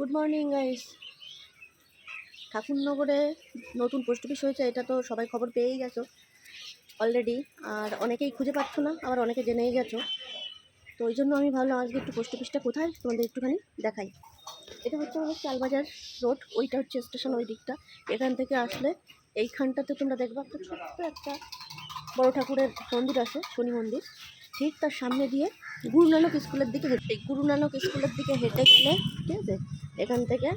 Good morning guys ঠাকুরনগরে নতুন post office হয়েছে, এটা তো সবাই খবর পেয়েই গেছো অলরেডি আর অনেকেই খুঁজে পাচ্ছ না, আবার অনেকে জেনেই গেছো। তো ওই জন্য আমি ভাবলাম আজকে একটু পোস্ট অফিসটা কোথায়, তোমাদের একটুখানি দেখাই। এটা হচ্ছে আমাদের চালবাজার রোড ওইটা হচ্ছে স্টেশন ওই দিকটা। এখান থেকে আসলে এইখানটাতে তোমরা দেখবে একটা ছোট্ট একটা বড় ঠাকুরের মন্দির আছে, শনি মন্দির। ঠিক তার সামনে দিয়ে গুরু নানক স্কুলের দিকে হেঁটে গুরু নানক স্কুলের দিকে হেঁটে গেলে, ঠিক আছে? এখান থেকে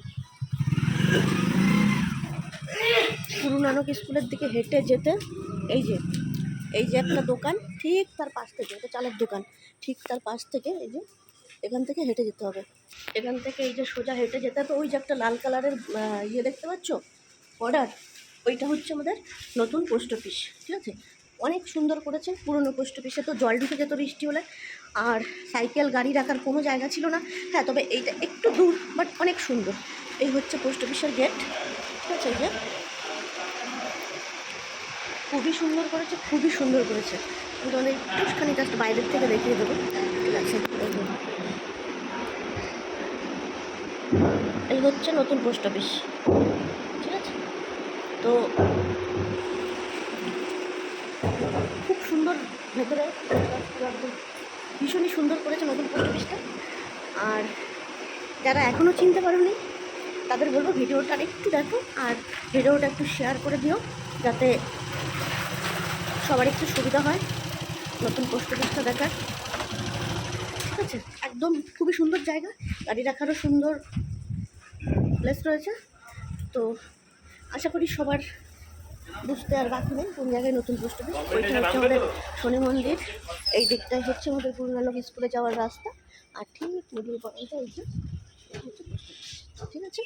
গুরু নানক স্কুলের দিকে হেঁটে যেতে, এই যে এই যে একটা দোকান, ঠিক তার পাশ থেকে একটা চালের দোকান, ঠিক তার পাশ থেকে এই যে, এখান থেকে হেঁটে যেতে হবে। এখান থেকে এই যে সোজা হেঁটে যেতে হবে, ওই যে একটা লাল কালারের ইয়ে দেখতে পাচ্ছ? অর্ডার ওইটা হচ্ছে আমাদের নতুন পোস্ট অফিস ঠিক আছে? অনেক সুন্দর করেছে পুরনো পোস্ট অফিসে তো জল ঢুকে যেত, বৃষ্টি হলে। আর সাইকেল গাড়ি রাখার কোনো জায়গা ছিল না। হ্যাঁ তবে এইটা একটু দূর বাট অনেক সুন্দর। এই হচ্ছে পোস্ট অফিসের গেট ঠিক আছে, এই যে। খুবই সুন্দর করেছে, খুবই সুন্দর করেছে। আমি তোমাদের একটুখানি জাস্ট বাইরের থেকে দেখিয়ে দেবো। ঠিক আছে, এই এই হচ্ছে নতুন পোস্ট অফিস ঠিক আছে? তো খুব সুন্দর ভেতরে ভীষণই সুন্দর করেছে নতুন পোস্ট অফিসটা আর যারা এখনও চিনতে পারোনি, তাদের বলব ভিডিওটা একটু দেখো আর ভিডিওটা একটু শেয়ার করে দিও, যাতে সবার একটু সুবিধা হয় নতুন পোস্ট অফিসটা দেখার। ঠিক আছে? একদম খুবই সুন্দর জায়গা, গাড়ি রাখারও সুন্দর প্লেস রয়েছে। তো আশা করি সবার বুঝতে আর বাকি নেই কোন জায়গায় নতুন পোস্ট অফিস ওইটা হচ্ছে আমাদের শনি মন্দির। এই দিকটাই হচ্ছে আমাদের পুরনো নানক স্কুলে যাওয়ার রাস্তা। আর ঠিক মিডিল পয়েন্টটা এই ঠিক আছে?